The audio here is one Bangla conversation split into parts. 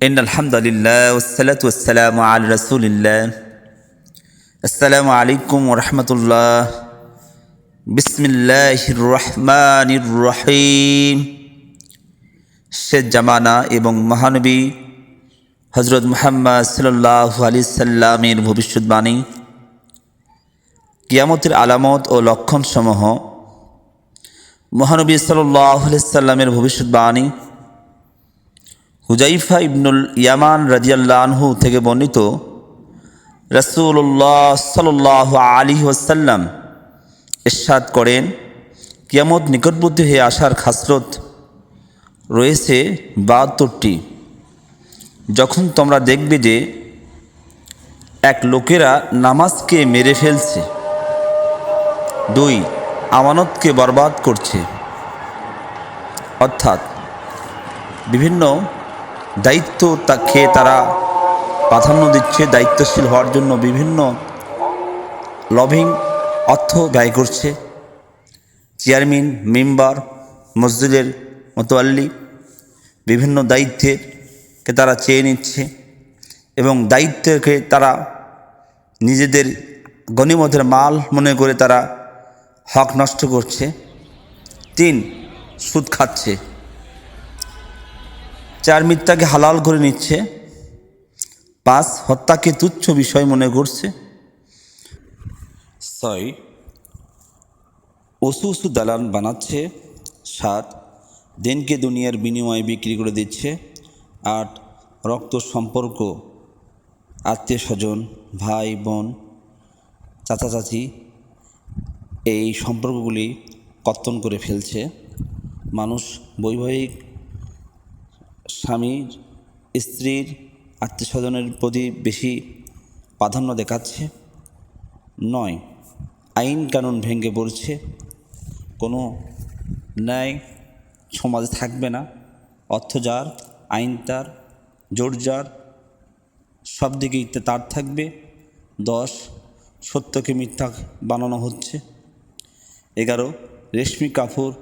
إن الحمد لله والصلاة والسلام على رسول الله السلام عليكم ورحمة الله بسم الله الرحمن الرحيم শেষ জামানা এবং মহানবী হজরত মুহাম্মদ সাল্লাহ আলি সাল্লামের ভবিষ্যৎবাণী কিয়ামতের আলামত ও লক্ষণসমূহ মহানবী সাল্লাহ সাল্লামের ভবিষ্যৎবাণী হুজাইফা ইবনুল ইয়ামান রাজিয়াল্লাহু থেকে বর্ণিত রসুল্লাহ সাল্লাহ আলী ওসাল্লাম ইরশাদ করেন, কিয়ামত নিকটবর্তী হয়ে আসার খাসরত রয়েছে বাহাত্তরটি। যখন তোমরা দেখবে যে এক লোকেরা নামাজকে মেরে ফেলছে, দুই আমানতকে বরবাদ করছে, অর্থাৎ বিভিন্ন দায়িত্ব তাকে তারা প্রাধান্য দিচ্ছে, দায়িত্বশীল হওয়ার জন্য বিভিন্ন লভিং অর্থ ব্যয় করছে। চেয়ারম্যান, মেম্বার, মসজিদের মতোয়াল্লি বিভিন্ন দায়িত্বেরকে তারা চেয়ে নিচ্ছে এবং দায়িত্বকে তারা নিজেদের গণিমতের মাল মনে করে তারা হক নষ্ট করছে। তিন, সুদ খাচ্ছে। চার মিথ্যাকে হালাল করে নিচ্ছে। পাঁচ, হত্যাকে তুচ্ছ বিষয় মনে করছে। ছয় ওসু ওসু দালান বানাচ্ছে। সাত, দিনকে দুনিয়ার বিনিময়ে বিক্রি করে দিচ্ছে। আট, রক্ত সম্পর্ক, আত্মীয় স্বজন, ভাই, বোন, চাচা, চাচি, এই সম্পর্কগুলি কর্তন করে ফেলছে। মানুষ বৈবাহিক স্বামীর স্ত্রীর আত্মীয়স্বজনের প্রতি বেশি প্রাধান্য দেখাচ্ছে। নয়, আইন কানুন ভেঙে পড়ছে। কোনো ন্যায় সমাজে থাকবে না। অর্থ যার, আইন তার, জোর যার, সব দিকেই তার থাকবে। দশ, সত্যকে মিথ্যা বানানো হচ্ছে। এগারো, রেশমি কাপড়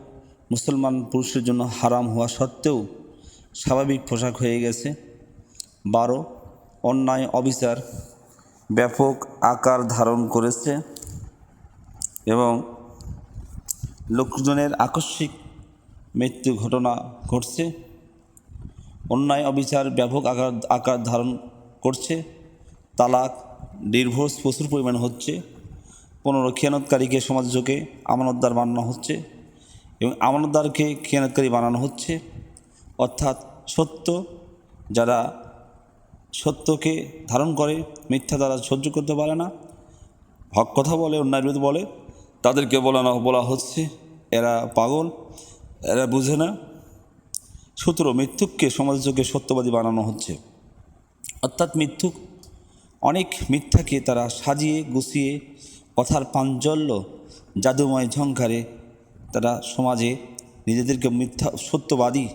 মুসলমান পুরুষের জন্য হারাম হওয়া সত্ত্বেও স্বাভাবিক পোশাক হয়ে গেছে। বারো, অন্যায়, অবিচার ব্যাপক আকার ধারণ করেছে এবং লোকজনের আকস্মিক মৃত্যু ঘটনা ঘটছে। অন্যায়, অবিচার ব্যাপক আকার আকার ধারণ করছে। তালাক, ডিভোর্স প্রচুর পরিমাণে হচ্ছে। পনেরো, খেয়ানতকারীকে সমাজযোগে আমানতদার বানানো হচ্ছে এবং আমানতদারকে খেয়ানতকারী বানানো হচ্ছে। অর্থাৎ সত্য, যারা সত্যকে ধারণ করে, মিথ্যা দ্বারা সহ্য করতে পারে না। হক কথা বলে অন্যায় বিরুদ্ধে বলে। তাদেরকে বলানো বলা হচ্ছে, এরা পাগল, এরা বুঝে না। সুতরাং মৃত্যুককে সমাজযোগে সত্যবাদী বানানো হচ্ছে। অর্থাৎ মৃত্যুক অনেক মিথ্যাকে তারা সাজিয়ে, গুছিয়ে, কথার পাঞ্জল্য, জাদুময় ঝংকারে তারা সমাজে নিজেদেরকে মিথ্যা, সত্যবাদী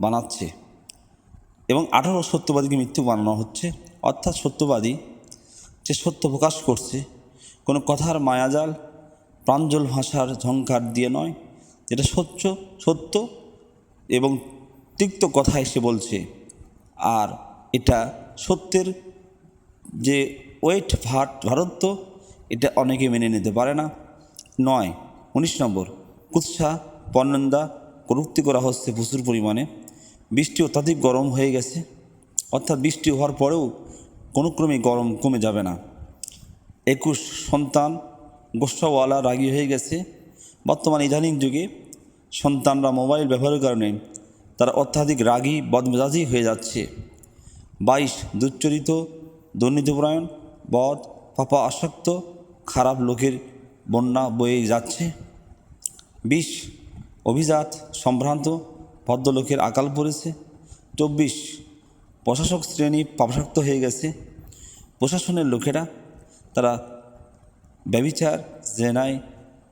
বানাচ্ছে। এবং আঠারো সত্যবাদীকে মৃত্যু বানানো হচ্ছে। অর্থাৎ সত্যবাদী যে সত্য প্রকাশ করছে, কোনো কথার মায়াজাল, প্রাঞ্জল ভাষার ঝঙ্কার দিয়ে নয়। যেটা সত্য সত্য এবং তিক্ত কথা এসে বলছে। আর এটা সত্যের যে ওয়েট ভাট ভারত্ব, এটা অনেকে মেনে নিতে পারে না। নয়, উনিশ নম্বর, কুৎসা পর্নন্দা কটুক্তি করা হচ্ছে প্রচুর পরিমাণে। বৃষ্টি অত্যাধিক গরম হয়ে গেছে, অর্থাৎ বৃষ্টি হওয়ার পরেও কোনো ক্রমে গরম কমে যাবে না। একুশ সন্তান গোস্বাওয়ালা রাগী হয়ে গেছে। বর্তমান ইদানিং যুগে সন্তানরা মোবাইল ব্যবহারের কারণে তারা অত্যাধিক রাগী, বদমেজাজি হয়ে যাচ্ছে। বাইশ দুচ্চরিত দুর্নীতিপরায়ণ বদ, পাপা আসক্ত, খারাপ লোকের বন্যা বয়ে যাচ্ছে। বিশ অভিজাত, সম্ভ্রান্ত ভদ্রলোকের আকাল পড়েছে। চব্বিশ, প্রশাসক শ্রেণি পাপাসক্ত হয়ে গেছে। প্রশাসনের লোকেরা, তারা ব্যবিচার জেনায়,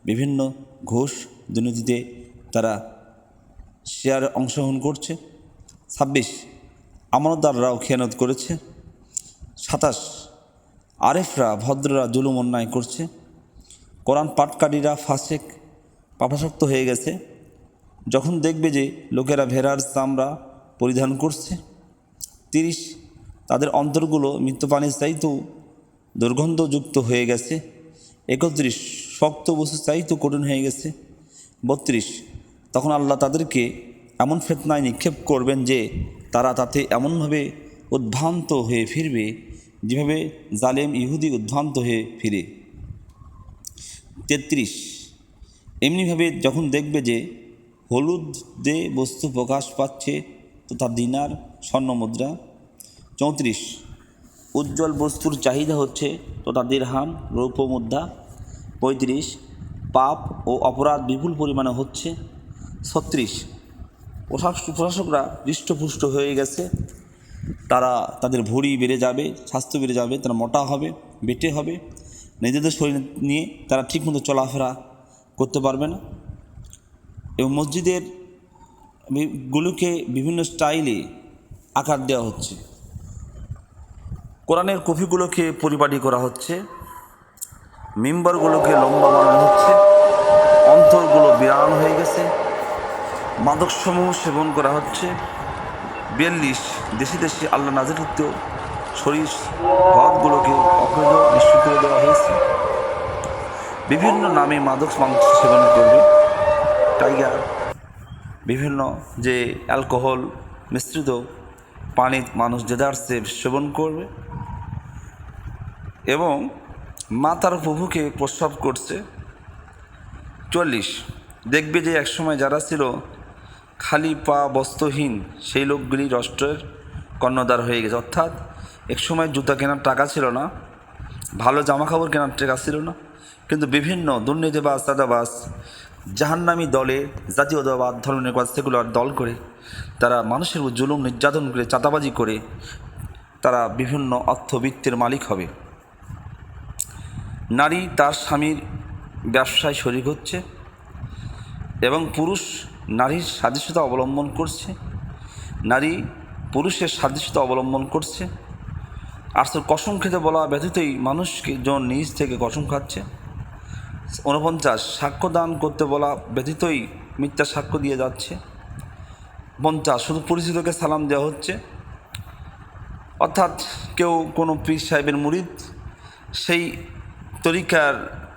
বিভিন্ন ঘোষ দুর্নীতিতে তারা শেয়ারে অংশগ্রহণ করছে। ছাব্বিশ, আমানতদাররাও খেয়ানত করেছে। সাতাশ, আরেফরা, ভদ্ররা জুলুম অন্যায় করছে। কোরআন পাটকারীরা ফাসেক, পাপাসক্ত হয়ে গেছে। যখন দেখবে যে লোকেরা ভেড়ার চামড়া পরিধান করছে, তিরিশ, তাদের অন্তরগুলো মৃত্যু পানির চাইতেও দুর্গন্ধযুক্ত হয়ে গেছে, একত্রিশ, শক্ত বস্তু চাইতেও কঠিন হয়ে গেছে, বত্রিশ, তখন আল্লাহ তাদেরকে এমন ফেতনায় নিক্ষেপ করবেন যে তারা তাতে এমনভাবে উদ্ভ্রান্ত হয়ে ফিরবে যেভাবে জালেম ইহুদি উদ্ভ্রান্ত হয়ে ফিরে। তেত্রিশ, এমনিভাবে যখন দেখবে যে হলুদ বস্তু প্রকাশ পাচ্ছে তথা দিনার স্বর্ণ মুদ্রা। চৌত্রিশ, উজ্জ্বল বস্তুর চাহিদা হচ্ছে তথা তাদের হাম রৌপ্য মুদ্রা। পঁয়ত্রিশ, পাপ ও অপরাধ বিপুল পরিমাণে হচ্ছে। ছত্রিশ প্রশাস প্রশাসকরা হৃষ্টপুষ্ট হয়ে গেছে। তারা তাদের ভুঁড়ি বেড়ে যাবে, স্বাস্থ্য বেড়ে যাবে, তারা মোটা হবে, বেটে হবে। নিজেদের শরীর নিয়ে তারা ঠিকমতো চলাফেরা করতে পারবে না। এবং মসজিদের গুলোকে বিভিন্ন স্টাইলে আকার দেওয়া হচ্ছে। কোরআনের কপিগুলোকে পরিপাটি করা হচ্ছে। মেম্বারগুলোকে লম্বা বানানো হচ্ছে। অন্তরগুলো বিরান হয়ে গেছে। মাদকসমূহ সেবন করা হচ্ছে। বিয়াল্লিশ দেশি দেশে আল্লাহ নাজিরুক্ত শরীর হকগুলোকে অবৈধ নিশ্চিত করে দেওয়া হয়েছে। বিভিন্ন নামে মাদক সেবন করবে। বিভিন্ন যে অ্যালকোহল মিশ্রিত পানি মানুষ দেদারসে সেবন করবে এবং মা তার প্রভুকে প্রস্রাব করছে। চল্লিশ, দেখবে যে একসময় যারা ছিল খালি পা বস্ত্রহীন, সেই লোকগুলি রাষ্ট্রের কর্ণধার হয়ে গেছে। অর্থাৎ একসময় জুতা কেনার টাকা ছিল না, ভালো জামা কাপড় কেনার টাকা ছিল না, কিন্তু বিভিন্ন দুর্নীতিবাজ দাদাবাজ জাহান্নামী দলে জাতীয়তাবাদ ধর্মনির্বাদ সেগুলার দল করে, তারা মানুষের জুলুম, নির্যাতন করে, চাঁদাবাজি করে, তারা বিভিন্ন অর্থবিত্তের মালিক হবে। নারী তার স্বামীর ব্যবসায় শরিক হচ্ছে এবং পুরুষ নারীর সাদৃশ্যতা অবলম্বন করছে। নারী পুরুষের সাদৃশ্যতা অবলম্বন করছে। আর কসম খেতে বলা ব্যতীতই মানুষকে জন নিজ থেকে কসম খাচ্ছে। ঊনপঞ্চাশ, সাক্ষ্য দান করতে বলা ব্যতীতই মিথ্যা সাক্ষ্য দিয়ে যাচ্ছে। পঞ্চাশ, শুধু পরিচিতকে সালাম দেওয়া হচ্ছে। অর্থাৎ কেউ কোনো পীর সাহেবের মুরিদ, সেই তরিকার,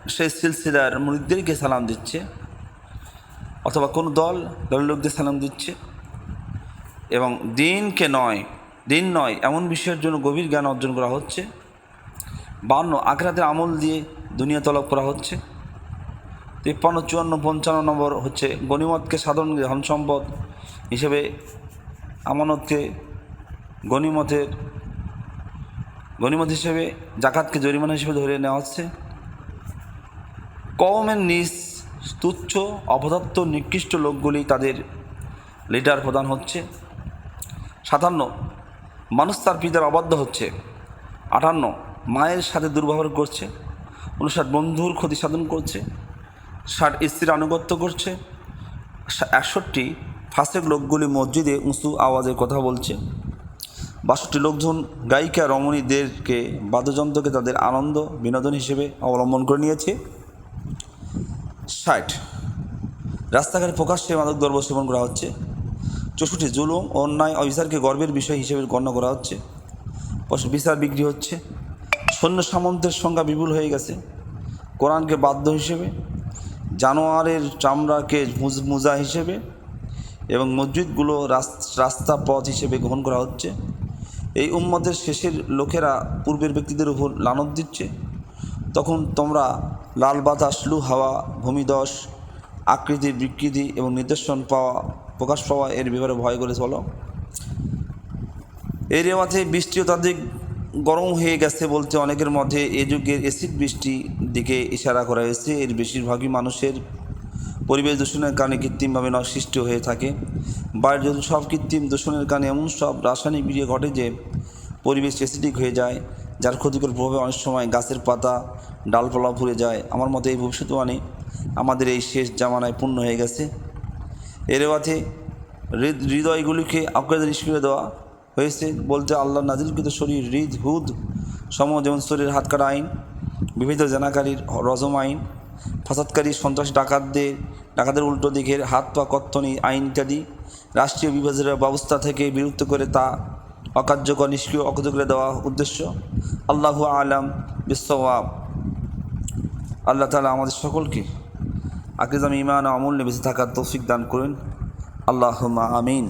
সেই সিলসিলার মুরিদদেরকে সালাম দিচ্ছে অথবা কোনো দল, দলের লোকদের সালাম দিচ্ছে। এবং দিনকে নয়, দিন নয়, এমন বিষয়ের জন্য গভীর জ্ঞান অর্জন করা হচ্ছে। বান্ন, আখরাতের আমল দিয়ে দুনিয়া তলব করা হচ্ছে। তিপ্পান্ন, চুয়ান্ন, পঞ্চান্ন নম্বর হচ্ছে গণিমতকে সাধারণ ধন সম্পদ হিসেবে আমানতকে গণিমতের, গণিমত হিসেবে জাকাতকে জরিমানা হিসেবে ধরে নেওয়া হচ্ছে। কওমের নিজ তুচ্ছ, অপদার্থ, নিকৃষ্ট লোকগুলি তাদের লিডার প্রদান হচ্ছে। সাতান্ন, মানুষ তার পিতার অবাধ্য হচ্ছে। আটান্ন, মায়ের সাথে দুর্ব্যবহার করছে। উনষাট, বন্ধুর ক্ষতি সাধন করছে। ষাট স্ত্রীর আনুগত্য করছে। একষট্টি ফাঁসেক লোকগুলি মসজিদে উঁচু আওয়াজে কথা বলছে। বাষট্টি লোকজন গায়িকা রমণীদেরকে বাদ্যযন্ত্রকে তাদের আনন্দ, বিনোদন হিসেবে অবলম্বন করে নিয়েছে। ষাট রাস্তাঘাটে প্রকাশ্যে মাদক দ্রব্য সেবন করা হচ্ছে। চৌষট্টি জুলুম, অন্যায়, অবিচারকে গর্বের বিষয় হিসেবে গণ্য করা হচ্ছে। বিচার বিক্রি হচ্ছে। সৈন্য সামন্তের সংখ্যা বিপুল হয়ে গেছে। কোরআনকে বাধ্য হিসেবে জানোয়ারের চামড়াকে মুজ- মুজা হিসেবে এবং মসজিদগুলো রাস- রাস্তা পথ হিসেবে গ্রহণ করা হচ্ছে। এই উম্মতের শেষের লোকেরা পূর্বের ব্যক্তিদের উপর লানত দিচ্ছে। তখন তোমরা লাল বাতাস, লু হাওয়া, ভূমিদশ, আকৃতির বিকৃতি এবং নির্দেশন পাওয়া, প্রকাশ পাওয়া এর ব্যাপারে ভয় করে চলো। এর মাঝে বৃষ্টি অত্যাধিক গরম হয়ে গেছে বলতে অনেকের মধ্যে এ যুগের এসিড বৃষ্টি দিকে ইশারা করা হয়েছে। এর বেশিরভাগই মানুষের পরিবেশ দূষণের কারণে কৃত্রিমভাবে সৃষ্টি হয়ে থাকে। বায়ুর যদি সব কৃত্রিম দূষণের কারণে এমন সব রাসায়নিক বিক্রিয়া ঘটে যে পরিবেশ অ্যাসিডিক হয়ে যায়, যার ক্ষতিকর প্রভাবে অনেক সময় গাছের পাতা, ডালপালা পুড়ে যায়। আমার মতে এই ভবিষ্যৎবাণী আমাদের এই শেষ জামানায় পূর্ণ হয়ে গেছে। এর হৃদ- হৃদয়গুলিকে অজ্ঞাত নিষ্ক্রিয় দেওয়া হয়েছে বলতে আল্লাহ নাজিলকৃত শরীর, হৃদ, হুদ সম যেমন শরীর হাত কাটা আইন, বিবিধ জেনাকারীর রজম আইন, ফাসাদকারী সন্ত্রাসী ডাকাতদের, ডাকাতের উল্টো দিকের হাত পা কর্তনী আইন ইত্যাদি রাষ্ট্রীয় বিভাজনের ব্যবস্থা থেকে বিরক্ত করে তা অকার্যকর, নিষ্ক্রিয় অকার্যকরে দেওয়া উদ্দেশ্য। আল্লাহু আলাম বিশ্ববাব আল্লাহ তালা আমাদের সকলকে আকিজাম ইমান আমূল্যে বেঁচে থাকার তৌফিক দান করুন। আল্লাহ আমিন।